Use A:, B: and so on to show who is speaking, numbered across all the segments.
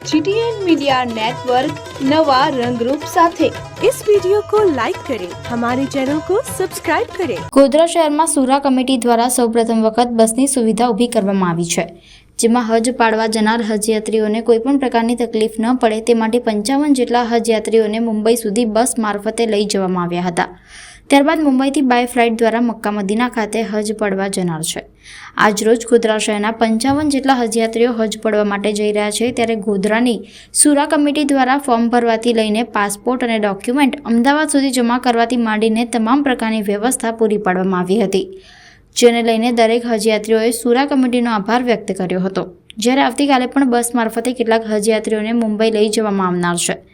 A: GTN media network नवा रंगरूप સાથે
B: इस वीडियो को लाइक करें हमारे चैनल को सब्सक्राइब करें
C: ગોધરા શહેરમાં સુરા કમિટી દ્વારા સૌપ્રથમ વખત બસની સુવિધા ઊભી કરવામાં આવી છે જેમાં હજ પાડવા જનાર હજયાત્રીઓને કોઈપણ પ્રકારની તકલીફ ન પડે તે માટે પંચાવન જેટલા હજયાત્રીઓને મુંબઈ સુધી બસ મારફતે લઈ જવામાં આવ્યા હતા ત્યારબાદ મુંબઈથી બાય ફ્લાઇટ દ્વારા મક્કા મદીના ખાતે હજ પડવા જનાર છે. આજરોજ ગોધરા શહેરના પંચાવન જેટલા હજયાત્રીઓ હજ પડવા માટે જઈ રહ્યા છે ત્યારે ગોધરાની સુરા કમિટી દ્વારા ફોર્મ ભરવાથી લઈને પાસપોર્ટ અને ડોક્યુમેન્ટ અમદાવાદ સુધી જમા કરવાથી માંડીને તમામ પ્રકારની વ્યવસ્થા પૂરી પાડવામાં આવી હતી. જેને લઈને દરેક હજયાત્રીઓએ સુરા કમિટીનો આભાર વ્યક્ત કર્યો હતો. જ્યારે આવતીકાલે પણ બસ મારફતે કેટલાક હજયાત્રીઓને મુંબઈ લઈ જવામાં આવનાર છે.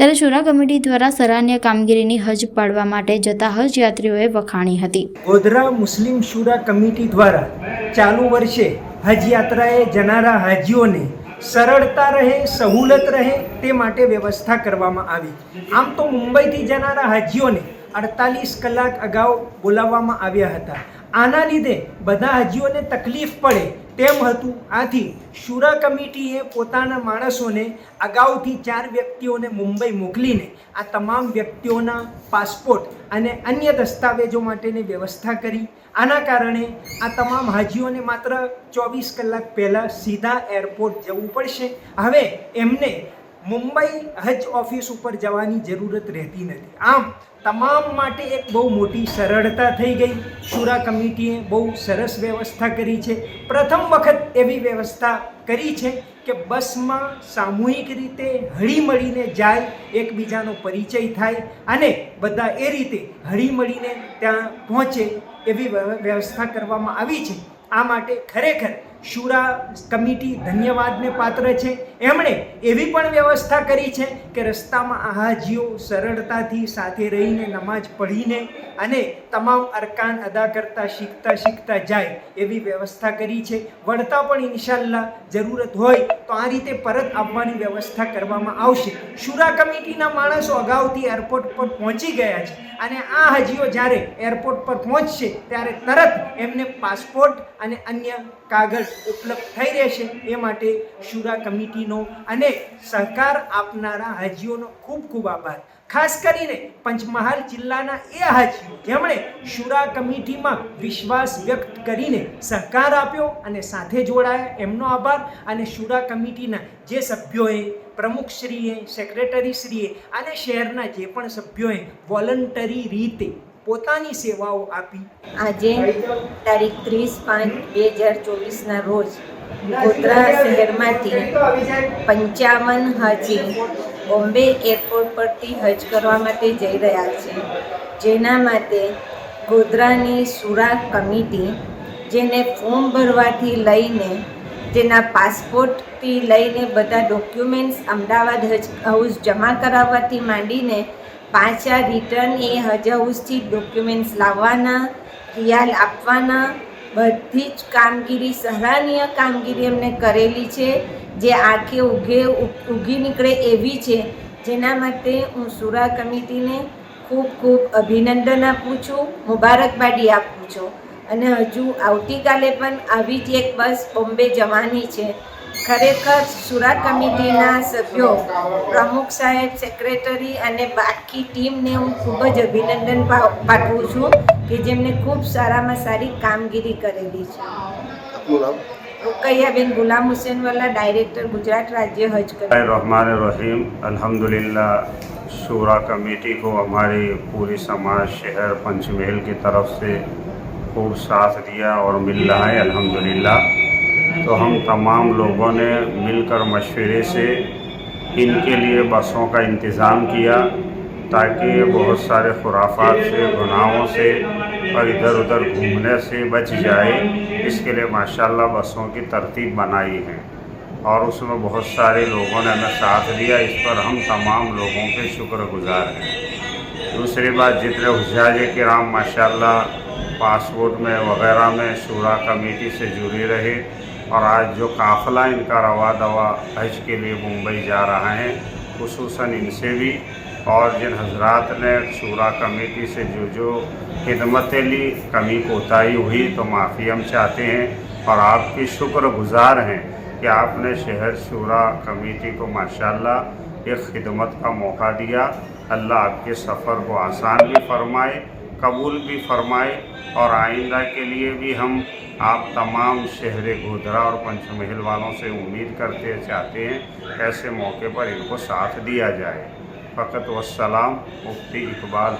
C: ત્યારે સુરા કમિટી દ્વારા સરાહનીય કામગીરીની હજ પાડવા માટે જતા હજ યાત્રીઓએ વખાણી હતી.
D: ગોધરા મુસ્લિમ શુરા કમિટી દ્વારા ચાલુ વર્ષે હજ યાત્રાએ જનારા હાજીઓને સરળતા રહે, સહુલત રહે તે માટે વ્યવસ્થા કરવામાં આવી. આમ તો મુંબઈથી જનારા હાજીઓને અડતાલીસ કલાક અગાઉ બોલાવવામાં આવ્યા હતા. આના લીધે બધા હાજીઓને તકલીફ પડે તેમ હતું. આથી શુરા કમિટીએ પોતાના માણસોને અગાઉથી ચાર વ્યક્તિઓને મુંબઈ મોકલીને આ તમામ વ્યક્તિઓના પાસપોર્ટ અને અન્ય દસ્તાવેજો માટેની વ્યવસ્થા કરી. આના કારણે આ તમામ હાજીઓને માત્ર ચોવીસ કલાક પહેલાં સીધા એરપોર્ટ જવું પડશે. હવે એમને મુંબઈ હજ ઓફિસ ઉપર જવાની જરૂરત રહેતી નથી. આમ, તમામ માટે એક બહુ મોટી સરળતા થઈ ગઈ. શુરા કમિટીએ બહુ સરસ વ્યવસ્થા કરી છે. પ્રથમ વખત એવી વ્યવસ્થા કરી છે કે બસમાં સામૂહિક રીતે હળીમળીને જાય, એકબીજાનો પરિચય થાય અને બધા એ રીતે હળીમળીને ત્યાં પહોંચે એવી વ્યવસ્થા કરવામાં આવી છે. આ માટે ખરેખર શુરા કમિટી ધન્યવાદને પાત્ર છે. એમણે એવી પણ વ્યવસ્થા કરી છે કે રસ્તામાં આ હાજીઓ સરળતાથી સાથે રહીને નમાજ પઢીને અને તમામ અરકાન અદા કરતા શીખતા શીખતા જાય એવી વ્યવસ્થા કરી છે. વળતા પણ ઇન્શાલ્લા જરૂરત હોય તો આ રીતે પરત આવવાની વ્યવસ્થા કરવામાં આવશે. શુરા કમિટીના માણસો અગાઉથી એરપોર્ટ પર પહોંચી ગયા છે અને આ હાજીઓ જ્યારે એરપોર્ટ પર પહોંચશે ત્યારે તરત એમને પાસપોર્ટ અને અન્ય કાગળ ઉપલબ્ધ થઈ રહેશે એ માટે શુરા કમિટીનો અને સહકાર આપનારા હાજીઓનો ખૂબ ખૂબ આભાર. ખાસ કરીને પંચમહાલ જિલ્લાના એ હાજીઓ જેમણે શુરા કમિટીમાં વિશ્વાસ વ્યક્ત કરીને સહકાર આપ્યો અને સાથે જોડાયા એમનો આભાર અને શુરા કમિટીના જે સભ્યોએ, પ્રમુખશ્રીએ, સેક્રેટરીશ્રીએ અને શહેરના જે પણ સભ્યોએ વોલન્ટરી રીતે પોતાની સેવાઓ આપી.
E: આજે તારીખ ત્રીસ પાંચ બે હજાર ચોવીસના રોજ ગોધરા શહેરમાંથી પંચાવન હાજી બોમ્બે એરપોર્ટ પરથી હજ કરવા માટે જઈ રહ્યા છે. જેના માટે ગોધરાની સુરા કમિટી જેને ફોર્મ ભરવાથી લઈને જેના પાસપોર્ટથી લઈને બધા ડોક્યુમેન્ટ્સ અમદાવાદ હજ હાઉસ જમા કરાવવાથી માંડીને પાછા રિટર્ન એ હજ હાઉસથી ડોક્યુમેન્ટ્સ લાવવાના ખ્યાલ આપવાના, બધી જ કામગીરી, સરાહનીય કામગીરી એમને કરેલી છે, જે આંખે ઉઘે ઉગી નીકળે એવી છે. જેના માટે હું સુરા કમિટીને ખૂબ ખૂબ અભિનંદન આપું છું મુબારકબાદી આપું છું. અને હજુ આવતીકાલે પણ આવી જ એક બસ બોમ્બે જવાની છે. ખરેખર સુરા કમિટીના સભ્યો પ્રમુખ સાહેબ સેક્રેટરી અને બાકી ટીમને હું ખૂબ જ અભિનંદન પા- પાઠવું છું કે જેમને ખૂબ સારામાં સારી કામગીરી કરેલી છે
F: આપનું નામ
E: रुकैयाबेन गुलाम हुसैन वाला डायरेक्टर गुजरात राज्य हज कमिटी
G: रहमान रहीम अल्हम्दुलिल्लाह शूरा कमेटी को हमारे पूरे समाज शहर पंचमहल की तरफ से खूब साथ दिया और मिल रहा है अल्हम्दुलिल्लाह تو ہم تمام لوگوں نے مل کر مشورے سے ان کے لیے بسوں کا انتظام کیا تاکہ بہت سارے خرافات سے، گناہوں سے اور ادھر ادھر گھومنے سے بچ جائے۔ اس کے لیے ماشاءاللہ بسوں کی ترتیب بنائی ہے۔ اور اس میں بہت سارے لوگوں نے ہمیں ساتھ دیا۔ اس پر ہم تمام لوگوں کے شکر گزار ہیں۔ دوسری بات، جتنے حجاج کرام ماشاءاللہ پاسپورٹ میں وغیرہ میں شورا کمیٹی سے جڑی رہے اور آج جو قافلہ ان کا روا دوا حج کے لیے ممبئی جا رہا ہے، خصوصاً ان سے بھی۔ اور جن حضرات نے شورا کمیٹی سے جو جو خدمتیں لی کمی کوتاہی ہوئی تو معافی ہم چاہتے ہیں۔ اور آپ کی شکر گزار ہیں کہ آپ نے شہر شورا کمیٹی کو ماشاءاللہ ایک خدمت کا موقع دیا۔ اللہ آپ کے سفر کو آسان بھی فرمائے، قبول بھی فرمائے۔ اور آئندہ کے لیے بھی ہم آپ تمام شہر گودرا اور پنچ محل والوں سے امید کرتے چاہتے ہیں ایسے موقع پر ان کو ساتھ دیا جائے۔ فقط والسلام، مفتی اقبال۔